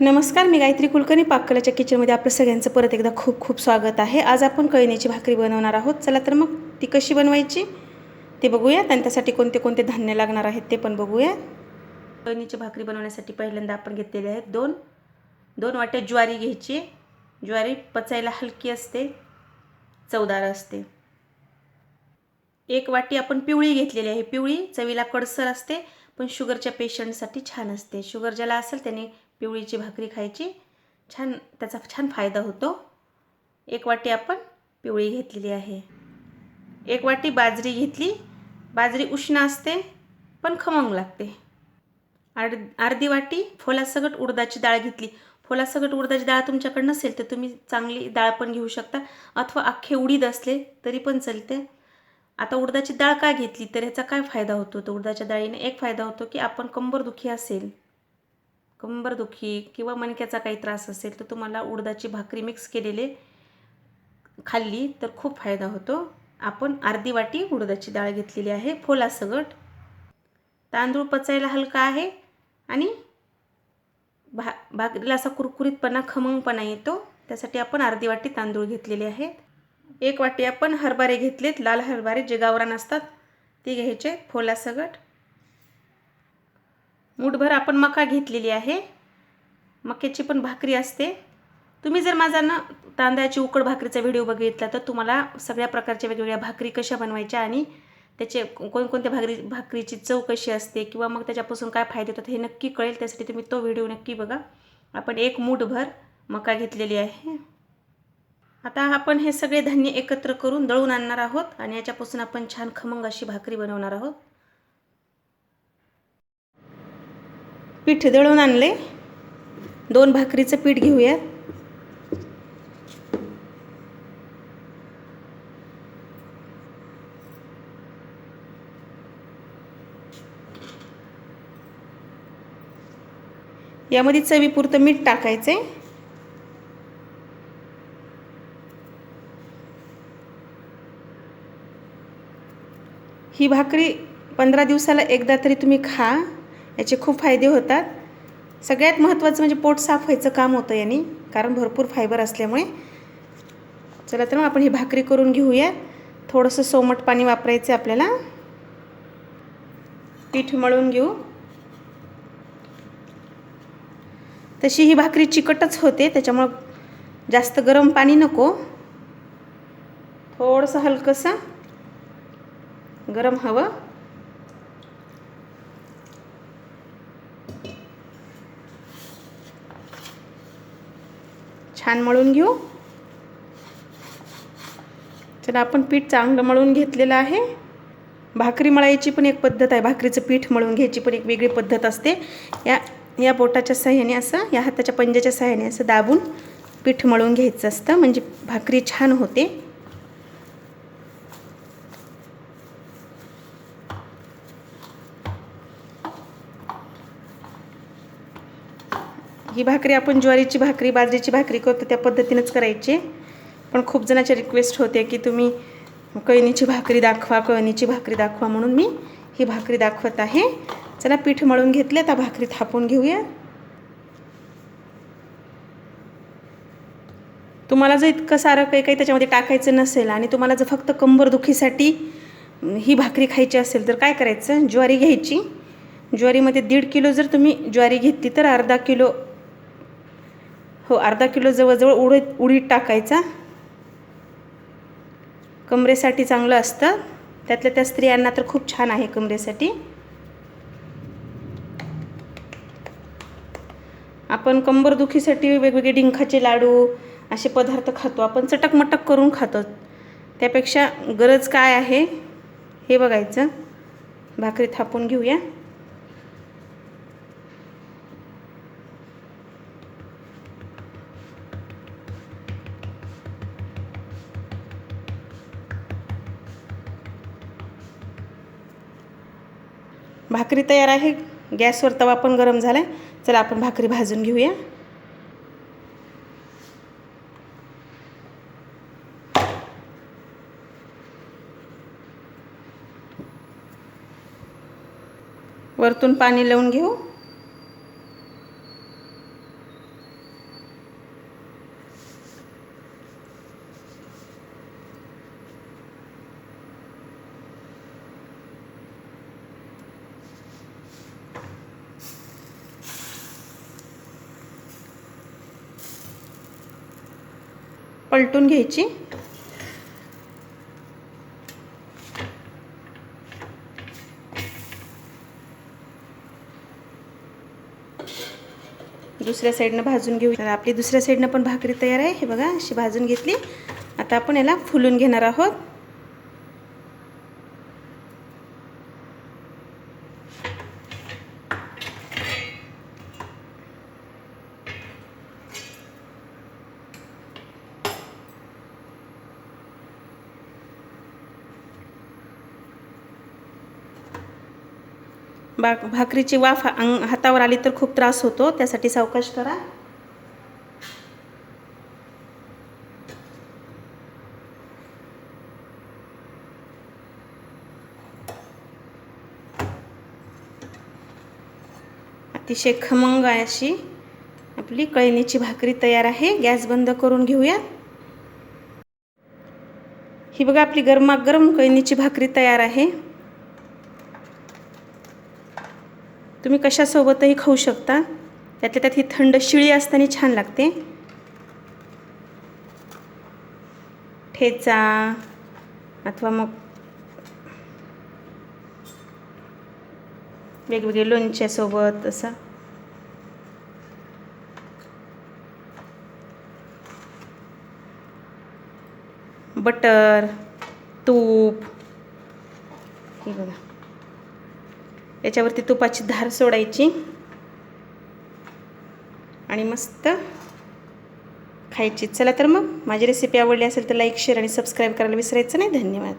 नमस्कार मी गायत्री कुलकर्णी पाककलाच्या किचनमध्ये आपलं सगळ्यांचं परत एकदा खूप खूप स्वागत आहे. आज आपण कळणीची भाकरी बनवणार आहोत. चला तर मग ती कशी बनवायची ते बघूयात आणि त्यासाठी कोणते कोणते धान्य लागणार आहेत ते पण बघूयात. कळणीची भाकरी बनवण्यासाठी पहिल्यांदा आपण घेतलेले आहेत दोन. दोन वाट्या ज्वारी घ्यायची. ज्वारी पचायला हलकी असते चवदार असते. एक वाटी आपण पिवळी घेतलेली आहे. पिवळी चवीला कडसर असते पण शुगरच्या पेशंटसाठी छान असते. शुगर ज्याला असेल त्याने पिवळीची भाकरी खायची. छान त्याचा छान फायदा होतो. एक वाटी आपण पिवळी घेतलेली आहे. एक वाटी बाजरी घेतली. बाजरी उष्ण असते पण खमंग लागते. अर्ध अर्धी वाटी फोलासकट उडदाची डाळ घेतली. फोलासकट उडदाची डाळ तुमच्याकडे नसेल तर तुम्ही चांगली डाळ पण घेऊ शकता. अथवा अख्खे उडीद असले तरी पण चालते. आता उडदाची डाळ का घेतली? तर ह्याचा काय फायदा होतो? तर उडदाच्या डाळीने एक फायदा होतो की आपण कंबरदुखी असेल. कंबरदुखी किंवा मणक्याचा काही त्रास असेल तर तुम्हाला उडदाची भाकरी मिक्स केलेले खाल्ली तर खूप फायदा होतो. आपण अर्धी वाटी उडदाची डाळ घेतलेली आहे. फोलासगट तांदूळ पचायला हलका आहे आणि भा भाकरीला असा कुरकुरीतपणा खमंगपणा येतो. त्यासाठी आपण अर्धी वाटी तांदूळ घेतलेले आहेत. एक वाटी आपण हरभरे घेतलेत. लाल हरभरे जे गावरान असतात ते घ्यायचे. फोलासगट मूठभर आपण मका घेतलेली आहे. मक्याची पण भाकरी असते. तुम्ही जर माझा ना तांदळाची उकड भाकरीचा व्हिडिओ बघितला तर तुम्हाला सगळ्या प्रकारच्या वेगवेगळ्या भाकरी कशा बनवायच्या आणि त्याचे कोणकोणत्या भाकरी भाकरीची चव कशी असते किंवा मग त्याच्यापासून काय फायदे होतात हे नक्की कळेल. त्यासाठी तुम्ही तो व्हिडिओ नक्की बघा. आपण एक मूठभर मका घेतलेली आहे. आता आपण हे सगळे धान्य एकत्र करून दळून आणणार आहोत आणि याच्यापासून आपण छान खमंग अशी भाकरी बनवणार आहोत. पीठ दळून आणले. दोन भाकरीचं पीठ घेऊयात यामध्ये चवीपुरतं मीठ टाकायचं आहे ही भाकरी पंधरा दिवसाला एकदा तरी तुम्ही खा. याचे खूप फायदे होतात. सगळ्यात महत्त्वाचं म्हणजे पोट साफ व्हायचं काम होतं याने कारण भरपूर फायबर असल्यामुळे. चला तर मग आपण ही भाकरी करून घेऊया. थोडंसं सोमट पाणी वापरायचं आपल्याला. पीठ मळून घेऊ. तशी ही भाकरी चिकटच होते त्याच्यामुळं जास्त गरम पाणी नको. थोडंसं हलकंसं गरम हवं. छान मळून घेऊ. चला आपण पीठ चांगलं मळून घेतलेलं आहे. भाकरी मळायची पण एक पद्धत आहे. भाकरीचं पीठ मळून घ्यायची पण एक वेगळी पद्धत असते. या या बोटाच्या साह्याने असं या हाताच्या पंजाच्या साह्याने असं दाबून पीठ मळून घ्यायचं असतं. म्हणजे भाकरी छान होते. ही भाकरी आपण ज्वारीची भाकरी बाजरीची भाकरी करतो त्या पद्धतीनंच करायची. पण खूप जणाच्या रिक्वेस्ट होते की तुम्ही कळणीची भाकरी दाखवा कळणीची भाकरी दाखवा म्हणून मी ही भाकरी दाखवत आहे. चला पीठ मळून घेतले आता भाकरी थापून घेऊया. तुम्हाला जर इतकं सारं काही काही त्याच्यामध्ये टाकायचं नसेल आणि तुम्हाला जर फक्त कंबरदुखीसाठी ही भाकरी खायची असेल तर काय करायचं? ज्वारी घ्यायची. ज्वारीमध्ये दीड किलो जर तुम्ही ज्वारी घेतली तर अर्धा किलो हो अर्धा किलो जवळजवळ उडीद उडीद टाकायचा. कमरेसाठी चांगलं असतं. त्यातल्या त्या स्त्रियांना तर खूप छान आहे कमरेसाठी. आपण कंबरदुखीसाठी वेगवेगळे डिंखाचे लाडू असे पदार्थ खातो. आपण चटकमटक करून खातो. त्यापेक्षा गरज काय आहे? हे बघायचं. भाकरी थापून घेऊया. भाकरी तयार आहे. गॅसवर तवा पण गरम झाला आहे चला आपण भाकरी भाजून घेऊया. वरतून पाणी लावून घेऊ. पलटून घ्यायची. दुसऱ्या साईडनं भाजून घेऊ. तर आपली दुसऱ्या साईडनं पण भाकरी तयार आहे. हे बघा अशी भाजून घेतली. आता आपण याला फुलून घेणार आहोत. बा भाकरीची वाफ अंग हातावर आली तर खूप त्रास होतो. त्यासाठी सावकाश करा. अतिशय खमंग आहे अशी आपली कळणीची भाकरी तयार आहे. गॅस बंद करून घेऊयात. ही बघा आपली गरमागरम कळणीची भाकरी तयार आहे. तुम्ही कशासोबतही खाऊ शकता. त्यातल्या त्यात ही थंड शिळी असताना छान लागते. ठेचा अथवा मग वेगवेगळे लोणच्यासोबत असं. बटर तूप हे बघा याच्यावरती तुपाची धार सोडायची. आणि मस्त खायची. चला तर मग माझी रेसिपी आवडली असेल तर लाईक शेअर आणि सबस्क्राईब करायला विसरायचं नाही. धन्यवाद.